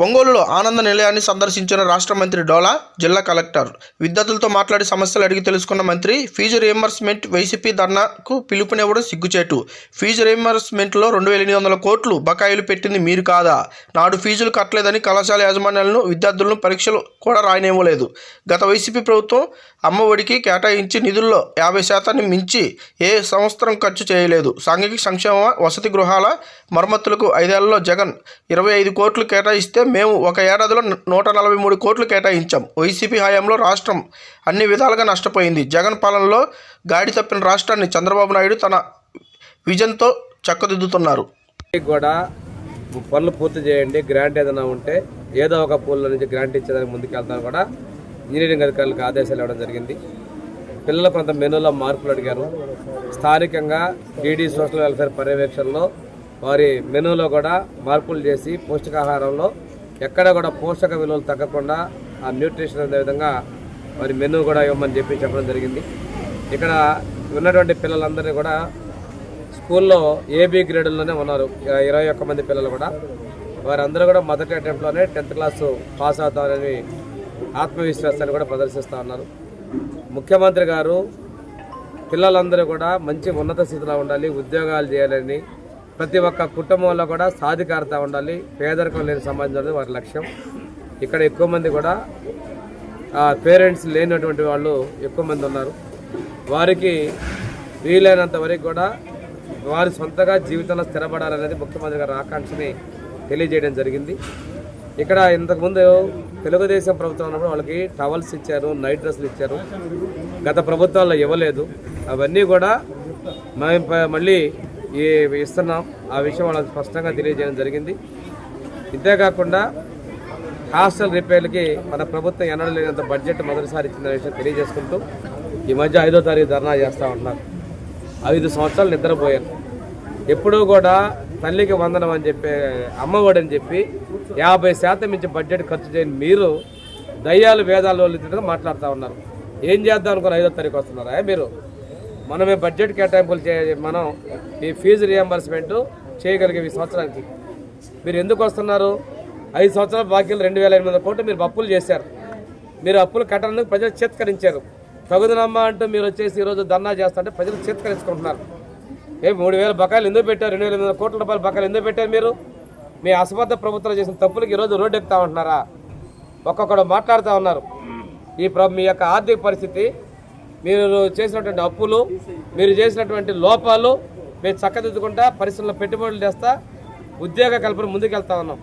ఒంగోలులో ఆనంద నిలయాన్ని సందర్శించిన రాష్ట్ర మంత్రి డోలా జిల్లా కలెక్టర్. విద్యార్థులతో మాట్లాడి సమస్యలు అడిగి తెలుసుకున్న మంత్రి ఫీజు రియంబర్స్మెంట్ వైసీపీ ధర్నాకు పిలుపునివ్వడం సిగ్గుచేటు. ఫీజు రియంబర్స్మెంట్లో రెండు వేల ఎనిమిది వందల కోట్లు బకాయిలు పెట్టింది మీరు కాదా? నాడు ఫీజులు కట్టలేదని కళాశాల యాజమాన్యాలను విద్యార్థులను పరీక్షలు కూడా రాయనివ్వలేదు. గత వైసీపీ ప్రభుత్వం అమ్మఒడికి కేటాయించి నిధుల్లో యాభై శాతాన్ని మించి ఏ సంవత్సరం ఖర్చు చేయలేదు. సాంఘిక సంక్షేమ వసతి గృహాల మరమ్మతులకు ఐదేళ్ళలో జగన్ ఇరవై ఐదు కోట్లు కేటాయిస్తే మేము ఒక ఏడాదిలో నూట నలభై మూడు కోట్లు కేటాయించాం. వైసీపీ హయాంలో రాష్ట్రం అన్ని విధాలుగా నష్టపోయింది. జగన్ పాలనలో గాడి తప్పిన రాష్ట్రాన్ని చంద్రబాబు నాయుడు తన విజన్తో చక్కదిద్దుతున్నారు. కూడా పనులు పూర్తి చేయండి. గ్రాంట్ ఏదైనా ఉంటే ఏదో ఒక పూల నుంచి గ్రాంట్ ఇచ్చేదానికి ముందుకెళ్తాను కూడా ఇంజనీరింగ్ అధికారులకు ఆదేశాలు ఇవ్వడం జరిగింది. పిల్లల కొంత మెనూలో మార్పులు అడిగారు. స్థానికంగా డీడీ సోషల్ వెల్ఫేర్ పర్యవేక్షణలో వారి మెనూలో కూడా మార్పులు చేసి పౌష్టికాహారంలో ఎక్కడ కూడా పోషక విలువలు తగ్గకుండా ఆ న్యూట్రిషన్ అదే విధంగా వారి మెనూ కూడా ఇవ్వమని చెప్పి చెప్పడం జరిగింది. ఇక్కడ ఉన్నటువంటి పిల్లలందరినీ కూడా స్కూల్లో ఏబీ గ్రేడుల్లోనే ఉన్నారు. ఇరవై ఒక్క మంది పిల్లలు కూడా. వారందరూ కూడా మొదటి అటెంప్ట్లోనే టెన్త్ క్లాస్ పాస్ అవుతారని ఆత్మవిశ్వాసాన్ని కూడా ప్రదర్శిస్తూ ఉన్నారు. ముఖ్యమంత్రి గారు పిల్లలందరూ కూడా మంచి ఉన్నత స్థితిలో ఉండాలి ఉద్యోగాలు చేయాలని ప్రతి ఒక్క కుటుంబంలో కూడా సాధికారత ఉండాలి పేదరికం లేని సమాజం వారి లక్ష్యం. ఇక్కడ ఎక్కువ మంది కూడా పేరెంట్స్ లేనటువంటి వాళ్ళు ఎక్కువ మంది ఉన్నారు. వారికి వీలైనంత వరకు కూడా వారి సొంతగా జీవితంలో స్థిరపడాలనేది ముఖ్యమంత్రి గారి ఆకాంక్షని తెలియజేయడం జరిగింది. ఇక్కడ ఇంతకుముందు తెలుగుదేశం ప్రభుత్వం ఉన్నప్పుడు వాళ్ళకి టవల్స్ ఇచ్చారు నైట్ డ్రెస్సులు ఇచ్చారు. గత ప్రభుత్వాల్లో ఇవ్వలేదు. అవన్నీ కూడా మళ్ళీ ఏ ఇస్తున్నాం ఆ విషయం వాళ్ళకి స్పష్టంగా తెలియజేయడం జరిగింది. ఇంతేకాకుండా హాస్టల్ రిపేర్లకి మన ప్రభుత్వం ఎన్నడూ లేనంత బడ్జెట్ మొదటిసారి ఇచ్చిన విషయం తెలియజేసుకుంటూ ఈ మధ్య ఐదో తారీఖు ధర్నా చేస్తూ ఉంటున్నారు. ఐదు సంవత్సరాలు నిద్రపోయాను ఎప్పుడూ కూడా తల్లికి వందనం అని చెప్పే అమ్మఒడి అని చెప్పి యాభై శాతం మించి బడ్జెట్ ఖర్చు చేయని మీరు దయ్యాలు వేదాలు వాళ్ళు మాట్లాడుతూ ఉన్నారు. ఏం చేద్దాం అనుకుని ఐదో తారీఖు వస్తున్నారా? మీరు? మనమే బడ్జెట్ కేటాయింపులు చే మనం ఈ ఫీజు రియంబర్స్మెంట్ చేయగలిగే ఈ సంవత్సరానికి. మీరు ఎందుకు వస్తున్నారు? ఐదు సంవత్సరాల బాకీలు రెండు వేల ఎనిమిది వందల కోట్లు మీరు అప్పులు చేశారు. మీరు అప్పులు కట్టడానికి ప్రజలు చేత్కరించారు. తగుదనమ్మా అంటూ మీరు వచ్చేసి ఈరోజు ధర్నా చేస్తుంటే ప్రజలు చేత్కరించుకుంటున్నారు. ఏ మూడు వేల బకాయిలు ఎందుకు పెట్టారు? రెండు వేల ఎనిమిది వందల కోట్ల రూపాయల బకాయిలు ఎందుకు పెట్టారు మీరు? మీ అసమర్థ ప్రభుత్వం చేసిన తప్పులకి ఈరోజు రోడ్డు ఎక్కుతా ఉంటున్నారా? ఒక్కొక్కడు మాట్లాడుతూ ఉన్నారు. ఈ ప్ర మీ యొక్క ఆర్థిక పరిస్థితి మీరు చేసినటువంటి అప్పులు మీరు చేసినటువంటి లోపాలు మీరు చక్కదిద్దుకుంటా పరిశ్రమలో పెట్టుబడులు చేస్తా ఉద్యోగ కల్పన ముందుకెళ్తా ఉన్నాం.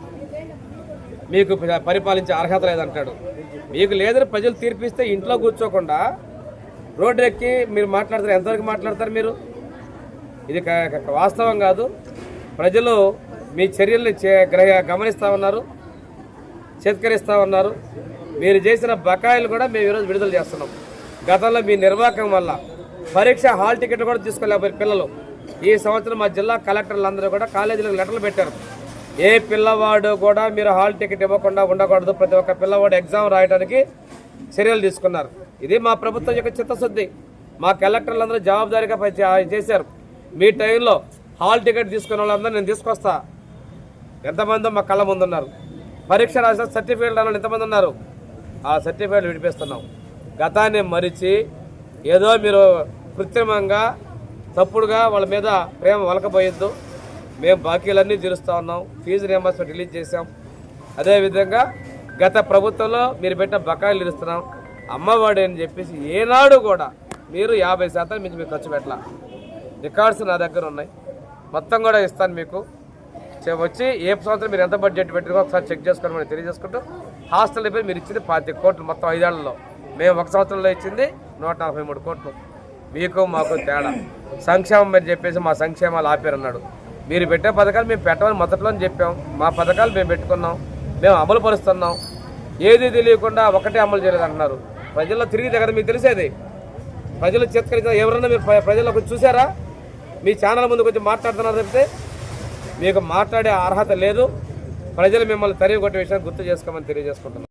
మీకు పరిపాలించే అర్హత లేదంటాడు. మీకు లేదని ప్రజలు తీర్పిస్తే ఇంట్లో కూర్చోకుండా రోడ్డు ఎక్కి మీరు మాట్లాడతారు ఎంతవరకు మాట్లాడతారు మీరు? ఇది వాస్తవం కాదు. ప్రజలు మీ చర్యల్ని చే- గ్రహ గమనిస్తూ ఉన్నారు చేత్కరిస్తూ ఉన్నారు. మీరు చేసిన బకాయిలు కూడా మేము ఈరోజు విడుదల చేస్తున్నాం. గతంలో మీ నిర్వాహకం వల్ల పరీక్ష హాల్ టికెట్ కూడా తీసుకోలేకపోయారు పిల్లలు. ఈ సంవత్సరం మా జిల్లా కలెక్టర్లు అందరూ కూడా కాలేజీలకు లెటర్లు పెట్టారు. ఏ పిల్లవాడు కూడా మీరు హాల్ టికెట్ ఇవ్వకుండా ఉండకూడదు. ప్రతి ఒక్క పిల్లవాడు ఎగ్జామ్ రాయడానికి చర్యలు తీసుకున్నారు. ఇది మా ప్రభుత్వం యొక్క చిత్తశుద్ధి. మా కలెక్టర్లు అందరూ జవాబుదారీగా చేశారు. మీ టైంలో హాల్ టికెట్ తీసుకున్న వాళ్ళందరూ నేను తీసుకొస్తా. ఎంతమందో మా కళ్ళ ముందు ఉన్నారు పరీక్ష రాసిన సర్టిఫికేట్ రాని ఎంతమంది ఉన్నారు? ఆ సర్టిఫికేట్ విడిపిస్తున్నాం. గతాన్ని మరిచి ఏదో మీరు కృత్రిమంగా తప్పుడుగా వాళ్ళ మీద ప్రేమ వలకపోయొద్దు మేము బాకీలన్నీ తీరుస్తూ ఉన్నాం. ఫీజు రియంబర్స్మెంట్ రిలీజ్ చేసాం అదేవిధంగా గత ప్రభుత్వంలో మీరు పెట్టిన బకాయిలు తీరుస్తున్నాం. అమ్మఒడి అని చెప్పేసి ఏనాడు కూడా మీరు యాభై శాతం మించి మీరు ఖర్చు పెట్టాల. రికార్డ్స్ నా దగ్గర ఉన్నాయి. మొత్తం కూడా ఇస్తాను మీకు. వచ్చి ఏ సంవత్సరం మీరు ఎంత బడ్జెట్ పెట్టారో ఒకసారి చెక్ చేసుకోండి మనం తెలియజేసుకుంటూ హాస్టల్ రిపేర్ మీరు ఇచ్చింది పాతి కోట్లు మొత్తం ఐదేళ్ళలో. మేము ఒక సంవత్సరంలో ఇచ్చింది నూట నలభై మూడు కోట్లు. మీకు మాకు తేడా. సంక్షేమం మీరు చెప్పేసి మా సంక్షేమాలు ఆపారన్నాడు. మీరు పెట్టే పథకాలు మేము పెట్టమని మొదట్లోనే చెప్పాం. మా పథకాలు మేము పెట్టుకున్నాం. మేము అమలు పరుస్తున్నాం. ఏది తెలియకుండా ఒకటే అమలు చేయలేదు అంటున్నారు. ప్రజల్లో తిరిగి దగ్గర మీకు తెలిసేది? ప్రజలు చిత్కరించిన ఎవరన్నా మీరు ప్రజల్లో కొంచెం చూసారా మీ ఛానల్ ముందు కొంచెం మాట్లాడుతున్నారు తప్పితే మీకు మాట్లాడే అర్హత లేదు. ప్రజలు మిమ్మల్ని తరిగి కొట్టే విషయాన్ని గుర్తు చేసుకోమని తెలియజేసుకుంటున్నాను